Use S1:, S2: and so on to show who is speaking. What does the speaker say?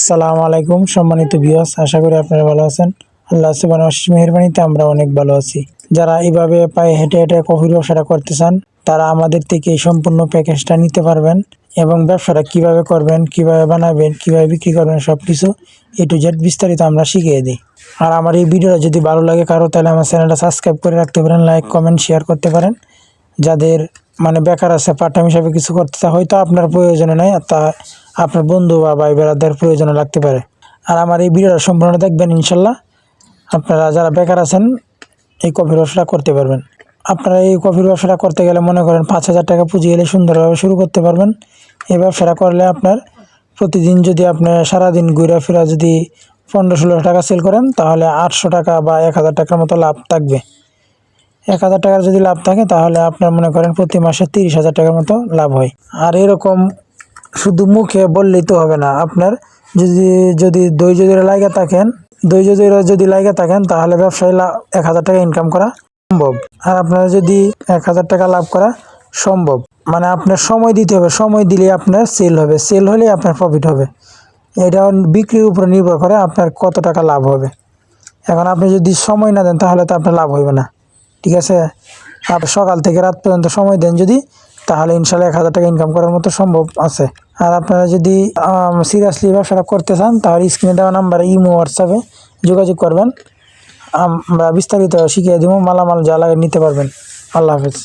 S1: সালাম আলাইকুম, সম্মানিত বিয়াস আশা করি আপনারা ভালো আছেন। আল্লাহ সুবান মেহরবানিতে আমরা অনেক ভালো আছি। যারা এইভাবে পায়ে হেঁটে হেঁটে কফির ব্যবসাটা করতে চান, তারা আমাদের থেকে এই সম্পূর্ণ প্যাকেজটা নিতে পারবেন এবং ব্যবসাটা কীভাবে করবেন, কীভাবে বানাবেন, কীভাবে বিক্রি করবেন সব কিছু এ টু জেড বিস্তারিত আমরা শিখিয়ে দিই। আর আমার এই ভিডিওটা যদি ভালো লাগে কারও, তাহলে আমার চ্যানেলটা সাবস্ক্রাইব করে রাখতে পারেন লাইক কমেন্ট শেয়ার করতে পারেন। যাদের মানে বেকার আছে পার্ট টাইম হিসাবে কিছু করতে হয়তো আপনার প্রয়োজনে নাই তা আপনার বন্ধু বা ভাই বেড়াদের প্রয়োজনে লাগতে পারে। আর আমার এই ভিডিওটা সম্পূর্ণ দেখবেন ইনশাল্লাহ। আপনারা যারা বেকার আছেন, এই কফির ব্যবসাটা করতে পারবেন। আপনারা এই কফির ব্যবসাটা করতে গেলে মনে করেন পাঁচ হাজার টাকা পুঁজি এলে সুন্দরভাবে শুরু করতে পারবেন। এই ব্যবসাটা করলে আপনার প্রতিদিন যদি আপনার সারাদিন ঘুরে ফেরা যদি পনেরো ষোলো টাকা সেল করেন, তাহলে আটশো টাকা বা এক হাজার টাকার মতো লাভ থাকবে। এক হাজার টাকার যদি লাভ থাকে, তাহলে আপনার মনে করেন প্রতি মাসে তিরিশ হাজার টাকার মতো লাভ হয়। আর এরকম শুধু মুখে বললেই তো হবে না। আপনার যদি যদি দই ধরে লাগে থাকেন ধৈর্য ধরে যদি লাগে থাকেন, তাহলে ব্যবসায় এক হাজার টাকা ইনকাম করা সম্ভব। আর আপনার যদি এক হাজার টাকা লাভ করা সম্ভব। মানে আপনার সময় দিতে হবে। সময় দিলে আপনার সেল হবে। সেল হলে আপনার প্রফিট হবে। এটা বিক্রির উপরে নির্ভর করে আপনার কত টাকা লাভ হবে। এখন আপনি যদি সময় না দেন, তাহলে তো আপনার লাভ হইবে না। ঠিক আছে? আপনি সকাল থেকে রাত পর্যন্ত সময় দেন যদি তাহলে ইনশাল্লাহ এক হাজার টাকা ইনকাম করার মতো সম্ভব আছে। আর আপনারা যদি সিরিয়াসলি ব্যবসাটা করতে চান, তাহলে স্ক্রিনে দেওয়া নাম্বারে ইমো হোয়াটসঅ্যাপে যোগাযোগ করবেন। আমরা বিস্তারিত শিখিয়ে দেবো, মালামাল যা লাগে নিতে পারবেন। আল্লাহ হাফেজ।